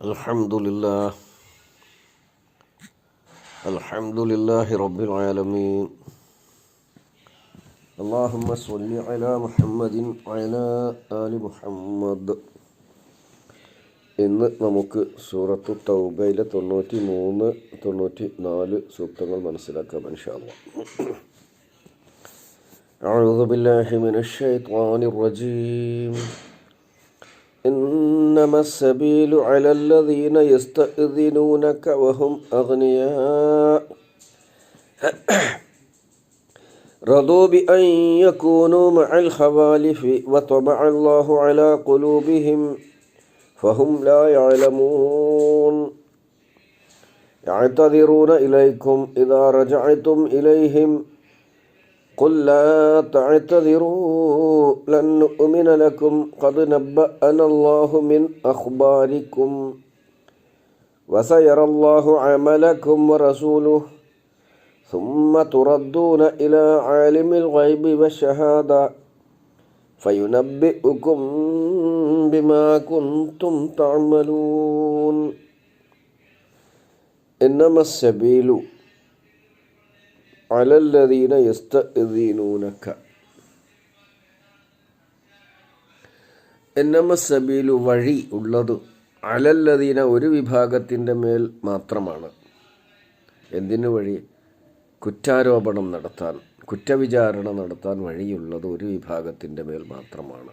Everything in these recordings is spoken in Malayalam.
الحمد لله الحمد لله رب العالمين اللهم صل على محمد وعلى آل محمد ഇന്ന് നമുക്ക് സൂറത്തു തൗബയിലെ തൊണ്ണൂറ്റി മൂന്ന് തൊണ്ണൂറ്റി നാല് സൂക്തങ്ങൾ മനസ്സിലാക്കാം ഇൻഷാല്ല أعوذ بالله من الشيطان الرجيم إنما السبيل على الذين يستأذنونك وهم أغنياء رضوا بأن يكونوا مع الخوالف وطبع الله على قلوبهم فهم لا يعلمون يعتذرون إليكم إذا رجعتم إليهم قل لا تعتذروا لن نؤمن لكم قد نبأنا الله من أخباركم وسيرى الله عملكم ورسوله ثم تردون إلى عالم الغيب والشهادة فينبئكم بما كنتم تعملون إنما السبيل അലല്ലദീന യസ്തീനൂനക്ക എന്നമ സബീലു വഴി ഉള്ളത് അലല്ലദീന ഒരു വിഭാഗത്തിന്റെ മേൽ മാത്രമാണ്. എന്തിനു വഴി? കുറ്റാരോപണം നടത്താൻ കുറ്റവിചാരണ നടത്താൻ വഴിയുള്ളത് ഒരു വിഭാഗത്തിന്റെ മേൽ മാത്രമാണ്.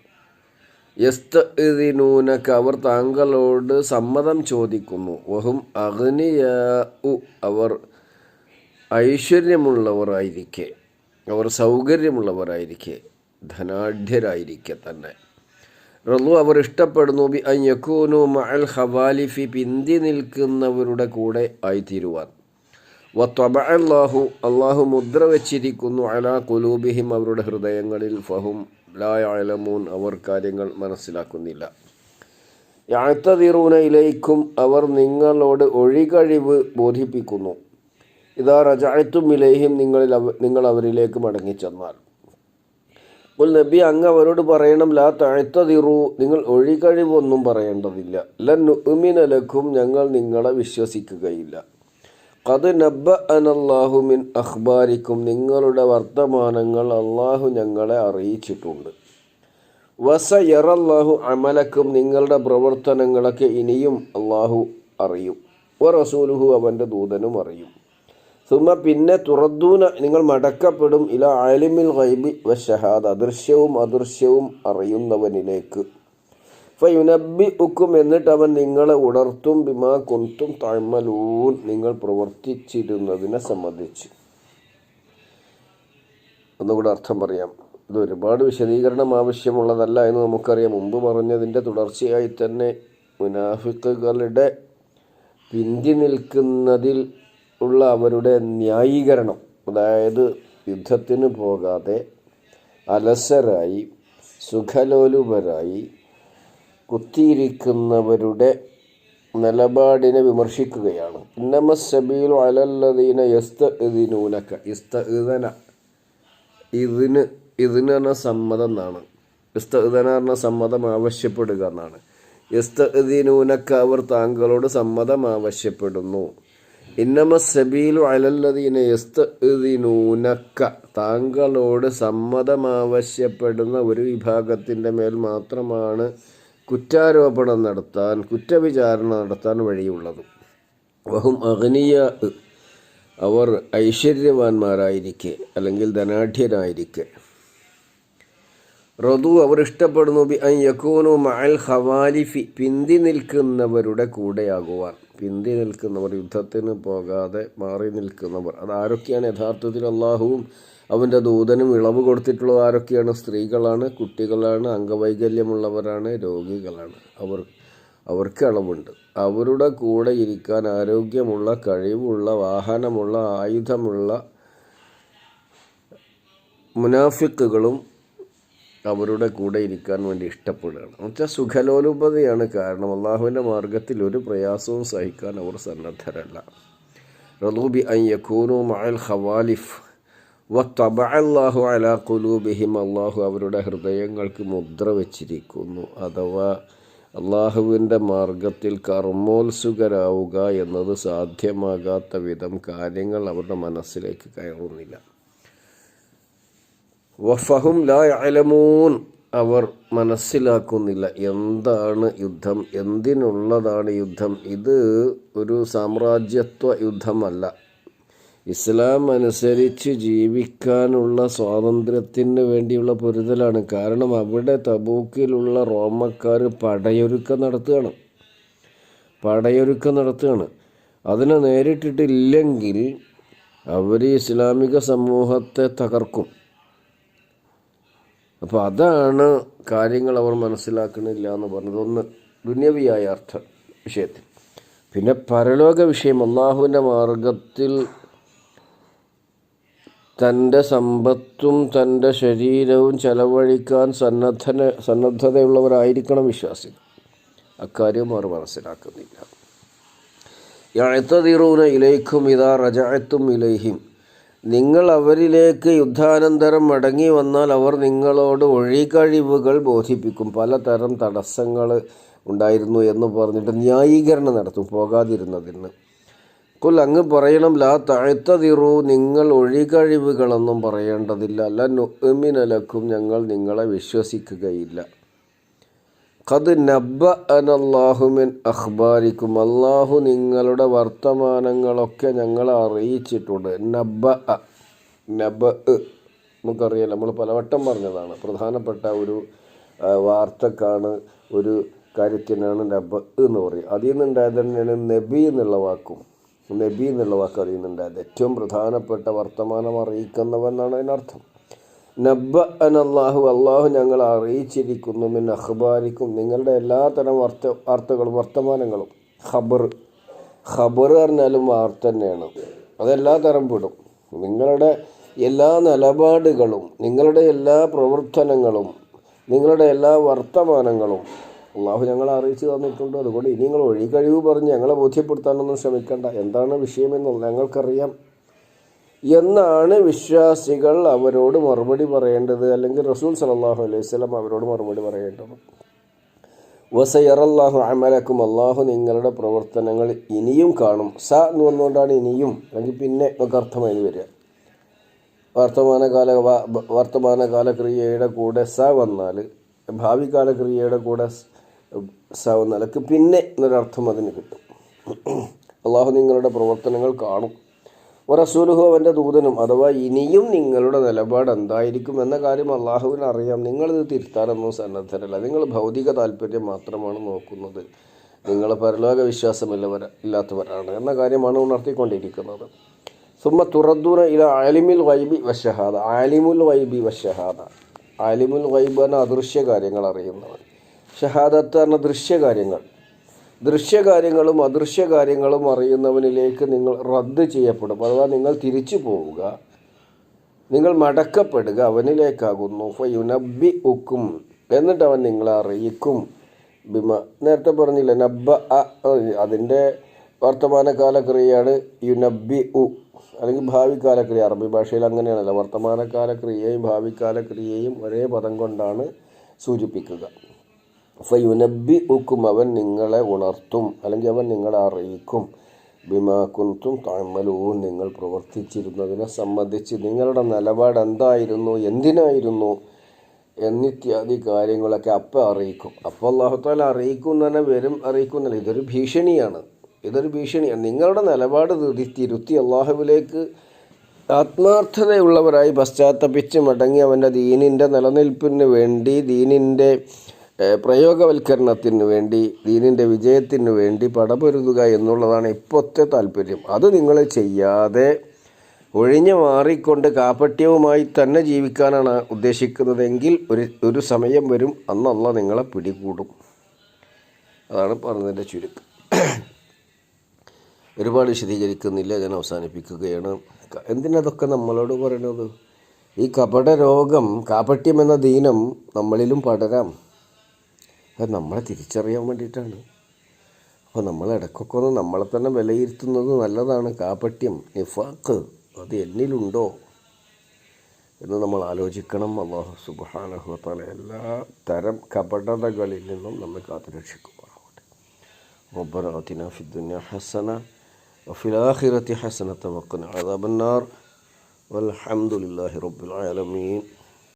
യസ്തീനൂനക്ക് അവർ താങ്കളോട് സമ്മതം ചോദിക്കുന്നു. വഹും അഗ്നിയ അവർ ഐശ്വര്യമുള്ളവരായിരിക്കെ. അവർ സൗകര്യമുള്ളവരായിരിക്കെ. ധനാഢ്യരായിരിക്കെ തന്നെ. റലു അവർ ഇഷ്ടപ്പെടുന്നു. ബി അയ്യക്കൂനു മഅൽ ഹവാലിഫി പിന്തി നിൽക്കുന്നവരുടെ കൂടെ ആയിത്തീരുവാൻ. വത്വബ അള്ളാഹു മുദ്ര വച്ചിരിക്കുന്നു. അലാ കുലൂബിഹിം അവരുടെ ഹൃദയങ്ങളിൽ ഫഹും ലായാലമൂൻ അവർ കാര്യങ്ങൾ മനസ്സിലാക്കുന്നില്ല. യാത്തതിറൂന ഇലയിക്കും അവർ നിങ്ങളോട് ഒഴികഴിവ് ബോധിപ്പിക്കുന്നു. ഇതാ റജായത്തും ഇലേഹിം നിങ്ങളിൽ നിങ്ങൾ അവരിലേക്ക് മടങ്ങിച്ചെന്നാൽ. അപ്പോൾ നബി അങ്ങ് അവരോട് പറയണം ലാ താഴ്ത്തതിറു നിങ്ങൾ ഒഴികഴിവൊന്നും പറയേണ്ടതില്ല. ലന്നുമിനലക്കും ഞങ്ങൾ നിങ്ങളെ വിശ്വസിക്കുകയില്ല. കത് നബ്ബ അനല്ലാഹു മിൻ അഖ്ബാരിക്കും നിങ്ങളുടെ വർത്തമാനങ്ങൾ അള്ളാഹു ഞങ്ങളെ അറിയിച്ചിട്ടുണ്ട്. വസ യറല്ലാഹു അമലക്കും നിങ്ങളുടെ പ്രവർത്തനങ്ങളൊക്കെ ഇനിയും അള്ളാഹു അറിയും. വ റസൂലുഹു അവന്റെ ദൂതനും അറിയും. സുമ പിന്നെ തുറദൂന നിങ്ങൾ മടക്കപ്പെടും ഇല അലിമിൽ ഗൈബി വശഹാദ് അദൃശ്യവും അദൃശ്യവും അറിയുന്നവനിലേക്ക്. ഫയുനബി ഉക്കും എന്നിട്ട് അവൻ നിങ്ങളെ ഉണർത്തും ബിമാ കൊന്തും താഴ്മലൂൻ നിങ്ങൾ പ്രവർത്തിച്ചിരുന്നതിനെ സംബന്ധിച്ച്. ഒന്നുകൂടെ അർത്ഥം പറയാം. ഇത് ഒരുപാട് വിശദീകരണം ആവശ്യമുള്ളതല്ല എന്ന് നമുക്കറിയാം. മുമ്പ് പറഞ്ഞതിന്റെ തുടർച്ചയായി തന്നെ മുനാഫിക്കുകളുടെ പിന്തി നിൽക്കുന്നതിൽ ഉള്ള അവരുടെ ന്യായീകരണം അതായത് യുദ്ധത്തിന് പോകാതെ അലസരായി സുഖലോലുപരായി കുത്തിയിരിക്കുന്നവരുടെ നിലപാടിനെ വിമർശിക്കുകയാണ്. ഇന്നമ സബീലു അലല്ലതീന യസ്ത ഇതിനൂനക്ക ഇസ്ത ഇതന ഇതിന് ഇതിന് സമ്മതം എന്നാണ്. ഇസ്ത ഇതന പറഞ്ഞ സമ്മതം ആവശ്യപ്പെടുക എന്നാണ്. ഇസ്ത ഇതിനൂനക്ക അവർ താങ്കളോട് സമ്മതം ആവശ്യപ്പെടുന്നു. ഇന്നമ സബീലു യസ്തനൂനക്ക താങ്കളോട് ആവശ്യപ്പെടുന്ന ഒരു വിഭാഗത്തിന്റെ മേൽ മാത്രമാണ് കുറ്റാരോപണം നടത്താൻ കുറ്റവിചാരണ നടത്താൻ വഴിയുള്ളത്. വഹും അഗ്നിയ അവർ ഐശ്വര്യവാന്മാരായിരിക്കെ അല്ലെങ്കിൽ ധനാഢ്യരായിരിക്കെ റതു അവർ ഇഷ്ടപ്പെടുന്നു ബി യക്കൂനു മഅൽ ഹവാലിഫി പിന്തി നിൽക്കുന്നവരുടെ കൂടെയാകുവാൻ. പിന്തി നിൽക്കുന്നവർ യുദ്ധത്തിന് പോകാതെ മാറി നിൽക്കുന്നവർ. അതാരൊക്കെയാണ് യഥാർത്ഥത്തിൽ അള്ളാഹുവും അവന്റെ ദൂതനും ഇളവ് കൊടുത്തിട്ടുള്ളത്? ആരൊക്കെയാണ്? സ്ത്രീകളാണ് കുട്ടികളാണ് അംഗവൈകല്യമുള്ളവരാണ് രോഗികളാണ്. അവർ അവർക്ക് അളവുണ്ട്. അവരുടെ കൂടെ ഇരിക്കാൻ ആരോഗ്യമുള്ള കഴിവുള്ള വാഹനമുള്ള ആയുധമുള്ള മുനാഫിക്കുകളും അവരുടെ കൂടെ ഇരിക്കാൻ വേണ്ടി ഇഷ്ടപ്പെടുകയാണ്. എന്നുവെച്ചാൽ സുഖലോലുപതയാണ് കാരണം അള്ളാഹുവിന്റെ മാർഗത്തിൽ ഒരു പ്രയാസവും സഹിക്കാൻ അവർ സന്നദ്ധരല്ല. റലൂബി അൻ മഅൽ ഖവാലിഫ് വത്തബഅല്ലാഹു അലാ ഖുലൂബിഹിം. അള്ളാഹു അവരുടെ ഹൃദയങ്ങൾക്ക് മുദ്ര വച്ചിരിക്കുന്നു. അഥവാ അള്ളാഹുവിന്റെ മാർഗത്തിൽ കർമ്മോത്സുകരാവുക എന്നത് സാധ്യമാകാത്ത വിധം കാര്യങ്ങൾ അവരുടെ മനസ്സിലേക്ക് കയറുന്നില്ല. വഫഹും ലാ അലമൂൻ അവർ മനസ്സിലാക്കുന്നില്ല എന്താണ് യുദ്ധം എന്തിനുള്ളതാണ് യുദ്ധം. ഇത് ഒരു സാമ്രാജ്യത്വ യുദ്ധമല്ല. ഇസ്ലാം അനുസരിച്ച് ജീവിക്കാനുള്ള സ്വാതന്ത്ര്യത്തിന് വേണ്ടിയുള്ള പൊരുതലാണ്. കാരണം അവിടെ തബൂക്കിലുള്ള റോമക്കാർ പടയൊരുക്കം നടത്തുകയാണ്. പടയൊരുക്കം നടത്തുകയാണ്. അതിനെ നേരിട്ടിട്ടില്ലെങ്കിൽ അവർ ഇസ്ലാമിക സമൂഹത്തെ തകർക്കും. അപ്പോൾ അതാണ് കാര്യങ്ങൾ അവർ മനസ്സിലാക്കണില്ല എന്ന് പറഞ്ഞത്. ഒന്ന് ദുന്യവിയായ അർത്ഥ വിഷയത്തിൽ. പിന്നെ പരലോക വിഷയം അള്ളാഹുവിന്റെ മാർഗത്തിൽ തന്റെ സമ്പത്തും തന്റെ ശരീരവും ചെലവഴിക്കാൻ സന്നദ്ധന സന്നദ്ധതയുള്ളവരായിരിക്കണം വിശ്വാസികൾ. അക്കാര്യം അവർ മനസ്സിലാക്കുന്നില്ല. യഴത്തതിറൂന ഇലൈക്കും ഇതാ റജായത്തും ഇലൈഹിം. നിങ്ങൾ അവരിലേക്ക് യുദ്ധാനന്തരം മടങ്ങി വന്നാൽ അവർ നിങ്ങളോട് ഒഴികഴിവുകൾ ബോധിപ്പിക്കും. പലതരം തടസ്സങ്ങൾ ഉണ്ടായിരുന്നു എന്ന് പറഞ്ഞിട്ട് ന്യായീകരണം നടത്തും പോകാതിരുന്നതിന്. കുൽ അങ്ങ് പറയണം ലാ താഴ്ത്തതിറു നിങ്ങൾ ഒഴികഴിവുകളൊന്നും പറയേണ്ടതില്ല. അല്ല നൊമിനലക്കും ഞങ്ങൾ നിങ്ങളെ വിശ്വസിക്കുകയില്ല. ഖദ് നബ്ബ അനല്ലാഹുമിൻ അഖ്ബാരിക്കും. അള്ളാഹു നിങ്ങളുടെ വർത്തമാനങ്ങളൊക്കെ ഞങ്ങളെ അറിയിച്ചിട്ടുണ്ട്. നബ്ബ നബ നമുക്കറിയാം. നമ്മൾ പലവട്ടം പറഞ്ഞതാണ്. പ്രധാനപ്പെട്ട ഒരു വാർത്തക്കാണ് ഒരു കാര്യത്തിനാണ് നബ എന്ന് പറയും അതിൽ നിന്നുണ്ടായത് തന്നെയാണ് നബി എന്നുള്ള വാക്കും. നബി എന്നുള്ള വാക്ക് അറിയുന്നുണ്ടായത് ഏറ്റവും പ്രധാനപ്പെട്ട വർത്തമാനം അറിയിക്കുന്നവെന്നാണ് അതിനർത്ഥം. നബ്ബ അനല്ലാഹു അള്ളാഹു ഞങ്ങൾ അറിയിച്ചിരിക്കുന്നു. മിൻ അഖ്ബാരിക്കും നിങ്ങളുടെ എല്ലാത്തരം വാർത്ത വാർത്തകളും വർത്തമാനങ്ങളും. ഖബർ ഖബർ പറഞ്ഞാലും വാർത്ത തന്നെയാണ്. അതെല്ലാ തരം പെടും. നിങ്ങളുടെ എല്ലാ നിലപാടുകളും നിങ്ങളുടെ എല്ലാ പ്രവർത്തനങ്ങളും നിങ്ങളുടെ എല്ലാ വർത്തമാനങ്ങളും അള്ളാഹു ഞങ്ങളെ അറിയിച്ചു തന്നിട്ടുണ്ട്. അതുകൊണ്ട് ഇനി നിങ്ങൾ ഒഴികഴിവ് പറഞ്ഞ് ഞങ്ങളെ ബോധ്യപ്പെടുത്താനൊന്നും ശ്രമിക്കേണ്ട. എന്താണ് വിഷയമെന്നുള്ളത് ഞങ്ങൾക്കറിയാം. എന്നാണ് വിശ്വാസികൾ അവരോട് മറുപടി പറയേണ്ടത്? അല്ലെങ്കിൽ റസൂൽ സലാഹു അലൈഹി സ്വലം അവരോട് മറുപടി പറയേണ്ടത്? വസയറല്ലാഹു അമലക്കും. അള്ളാഹു നിങ്ങളുടെ പ്രവർത്തനങ്ങൾ ഇനിയും കാണും. സ എന്ന് വന്നുകൊണ്ടാണ് ഇനിയും അല്ലെങ്കിൽ പിന്നെ ഒക്കെ അർത്ഥമായി വരിക. വർത്തമാനകാല വർത്തമാനകാല ക്രിയയുടെ കൂടെ സ വന്നാൽ ഭാവി കാലക്രിയയുടെ കൂടെ സ വന്നാൽ പിന്നെ എന്നൊരർത്ഥം അതിന് കിട്ടും. അള്ളാഹു നിങ്ങളുടെ പ്രവർത്തനങ്ങൾ കാണും. റസൂലുഹു അവന്റെ ദൂതനും അഥവാ ഇനിയും നിങ്ങളുടെ നിലപാട് എന്തായിരിക്കും എന്ന കാര്യം അള്ളാഹുവിന് അറിയാം. നിങ്ങളിത് തിരുത്താനൊന്നും സന്നദ്ധരല്ല. നിങ്ങൾ ഭൗതിക താല്പര്യം മാത്രമാണ് നോക്കുന്നത്. നിങ്ങൾ പരലോക വിശ്വാസമില്ലവർ ഇല്ലാത്തവരാണ് എന്ന കാര്യമാണ് ഉണർത്തിക്കൊണ്ടിരിക്കുന്നത്. സുമ്മ തുറദൂന ഇല ആലിമുൽ വൈബി വശഹാദ ആലിമുൽ വൈബി വശഹാദ ആലിമുൽ വൈബ് എന്ന അദൃശ്യ കാര്യങ്ങൾ അറിയുന്നവർ ഷഹാദത്ത് എന്ന ദൃശ്യകാര്യങ്ങൾ ദൃശ്യകാര്യങ്ങളും അദൃശ്യകാര്യങ്ങളും അറിയുന്നവനിലേക്ക് നിങ്ങൾ റദ്ദ് ചെയ്യപ്പെടും. അഥവാ നിങ്ങൾ തിരിച്ചു പോവുക നിങ്ങൾ മടക്കപ്പെടുക അവനിലേക്കാകുന്നു. ഫയുനബി ഉക്കും എന്നിട്ട് അവൻ നിങ്ങളെ അറിയിക്കും. ബിമ നേരത്തെ പറഞ്ഞില്ല നബ്ബ അതിന്റെ വർത്തമാനകാല ക്രിയയാണ് യുനബി ഉ അല്ലെങ്കിൽ ഭാവികാല ക്രിയ അറബി ഭാഷയിൽ അങ്ങനെയാണല്ലോ. വർത്തമാനകാല ക്രിയയും ഭാവികാല ക്രിയയും ഒരേ പദം കൊണ്ടാണ് സൂചിപ്പിക്കുക. ഫയുനബി ഉക്കും അവൻ നിങ്ങളെ ഉണർത്തും അല്ലെങ്കിൽ അവൻ നിങ്ങളെ അറിയിക്കും. ബിമാക്കുന്തും താമലവും നിങ്ങൾ പ്രവർത്തിച്ചിരുന്നതിനെ സംബന്ധിച്ച് നിങ്ങളുടെ നിലപാട് എന്തായിരുന്നു എന്തിനായിരുന്നു എന്നിത്യാദി കാര്യങ്ങളൊക്കെ അപ്പം അറിയിക്കും. അപ്പോൾ അള്ളാഹുത്താല അറിയിക്കും എന്ന് തന്നെ വരും അറിയിക്കുന്നില്ല. ഇതൊരു ഭീഷണിയാണ്. ഇതൊരു ഭീഷണിയാണ്. നിങ്ങളുടെ നിലപാട് തിരുത്തി അള്ളാഹുവിലേക്ക് ആത്മാർത്ഥതയുള്ളവരായി പശ്ചാത്തപിച്ച് മടങ്ങി അവന്റെ ദീനിന്റെ നിലനിൽപ്പിന് വേണ്ടി ദീനിന്റെ പ്രയോഗവൽക്കരണത്തിന് വേണ്ടി ദീനിന്റെ വിജയത്തിന് വേണ്ടി പടപൊരുതുക എന്നുള്ളതാണ് ഇപ്പോഴത്തെ താല്പര്യം. അത് നിങ്ങൾ ചെയ്യാതെ ഒഴിഞ്ഞു മാറിക്കൊണ്ട് കാപ്പട്യവുമായി തന്നെ ജീവിക്കാനാണ് ഉദ്ദേശിക്കുന്നതെങ്കിൽ ഒരു ഒരു സമയം വരും അന്നല്ല നിങ്ങളെ പിടികൂടും. അതാണ് പറഞ്ഞതിന്റെ ചുരുക്കം. ഒരുപാട് വിശദീകരിക്കുന്നില്ല ഞാൻ അവസാനിപ്പിക്കുകയാണ്. എന്തിനതൊക്കെ നമ്മളോട് പറയണത്? ഈ കപട രോഗം കാപട്യം എന്ന ദീനം നമ്മളിലും പടരാം. അത് നമ്മളെ തിരിച്ചറിയാൻ വേണ്ടിയിട്ടാണ് അപ്പോൾ നമ്മൾ ഇടയ്ക്കൊക്കെ ഒന്ന് നമ്മളെ തന്നെ വിലയിരുത്തുന്നത് നല്ലതാണ് കാപട്യം നിഫാക്ക് അത് എന്നിലുണ്ടോ എന്ന് നമ്മൾ ആലോചിക്കണം അള്ളാഹു സുബാനഹുത്താല എല്ലാ തരം കപടതകളിൽ നിന്നും നമ്മെ കാത്തുരക്ഷിക്കുമാറാവട്ടെ ربنا آتنا في الدنيا حسنة وفي الآخرة حسنة وقنا عذاب النار والحمد لله رب العالمين